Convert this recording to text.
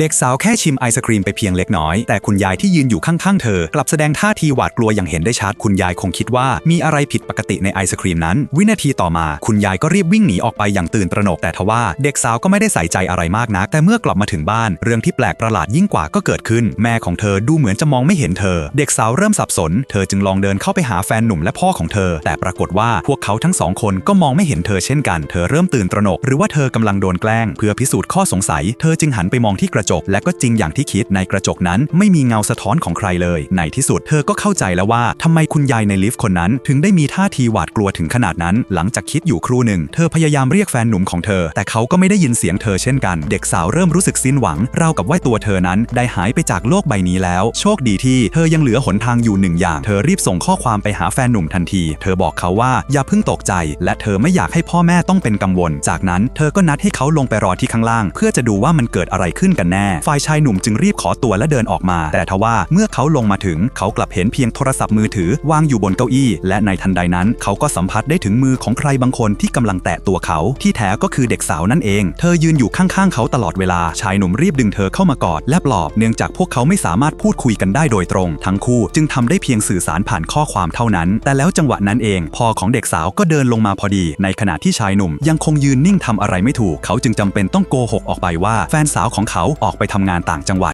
เด็กสาวแค่ชิมไอศครีมไปเพียงเล็กน้อย แต่คุณยายที่ยืนอยู่ข้างๆเธอ กลับแสดงท่าทีหวาดกลัวอย่างเห็นได้ชัดคุณยายคงคิดว่า มีอะไรผิดปกติในไอศครีมนั้น วินาทีต่อมา คุณยายก็รีบวิ่งหนีออกไปอย่างตื่นตระหนกแต่ทว่าเด็กสาวก็ไม่ได้ใส่ใจอะไรมากนัก แต่เมื่อกลับมาถึงบ้าน เรื่องที่แปลกประหลาดยิ่งกว่าก็เกิดขึ้น แม่ของเธอดูเหมือนจะมองไม่เห็นเธอ เด็กสาวเริ่มสับสน เธอจึงลองเดินเข้าไปหาแฟนหนุ่มและพ่อของเธอ แต่ปรากฏว่าพวกเขาทั้งสองคนก็มองไม่เห็นเธอเช่นกัน เธอเริ่มตื่นตระหนก หรือว่าเธอกำลังโดนแกล้ง เพื่อพิสูจน์ข้อสงสัย เธอจึงหันไปมองที่กระจก และก็จริงอย่างที่คิดในกระจกนั้นไม่มีเงาสะท้อนของใครเลย ในที่สุดเธอก็เข้าใจแล้วว่าทำไมคุณยายในลิฟต์คนนั้น ถึงได้มีท่าทีหวาดกลัวถึงขนาดนั้น หลังจากคิดอยู่ครู่หนึ่ง เธอพยายามเรียกแฟนหนุ่มของเธอ แต่เขาก็ไม่ได้ยินเสียงเธอเช่นกัน เด็กสาวเริ่มรู้สึกสิ้นหวังราวกับว่าตัวเธอนั้นได้หายไปจากโลกใบนี้แล้ว โชคดีที่เธอยังเหลือหนทางอยู่หนึ่งอย่าง เธอรีบส่งข้อความไปหาแฟนหนุ่มทันที เธอบอกเขาว่าอย่าเพิ่งตกใจ และเธอไม่อยากให้พ่อแม่ต้องเป็นกังวล จากนั้นเธอก็นัดให้เขาลงไปรอที่ข้างล่าง เพื่อจะดูว่ามันเกิดอะไรขึ้นกันแน่ฝ่ายชายหนุ่มจึงรีบขอตัวและเดินออกมา แต่ทว่าเมื่อเขาลงมาถึง เขากลับเห็นเพียงโทรศัพท์มือถือวางอยู่บนเก้าอี้และในทันใดนั้น เขาก็สัมผัสได้ถึงมือของใครบางคนที่กำลังแตะตัวเขา ที่แท้ก็คือเด็กสาวนั่นเอง เธอยืนอยู่ข้างๆเขาตลอดเวลาชายหนุ่มรีบดึงเธอเข้ามากอดและปลอบเนื่องจากพวกเขาไม่สามารถพูดคุยกันได้โดยตรง ทั้งคู่จึงทำได้เพียงสื่อสารผ่านข้อความเท่านั้น แต่แล้วจังหวะนั้นเองพ่อของเด็กสาวก็เดินลงมาพอดี ในขณะที่ชายหนุ่มยังคงยืนนิ่งทำอะไรไม่ถูก เขาจึงจำเป็นต้องโกหกออกไปว่า แฟนสาวของเขาออกไปทำงานต่างจังหวัด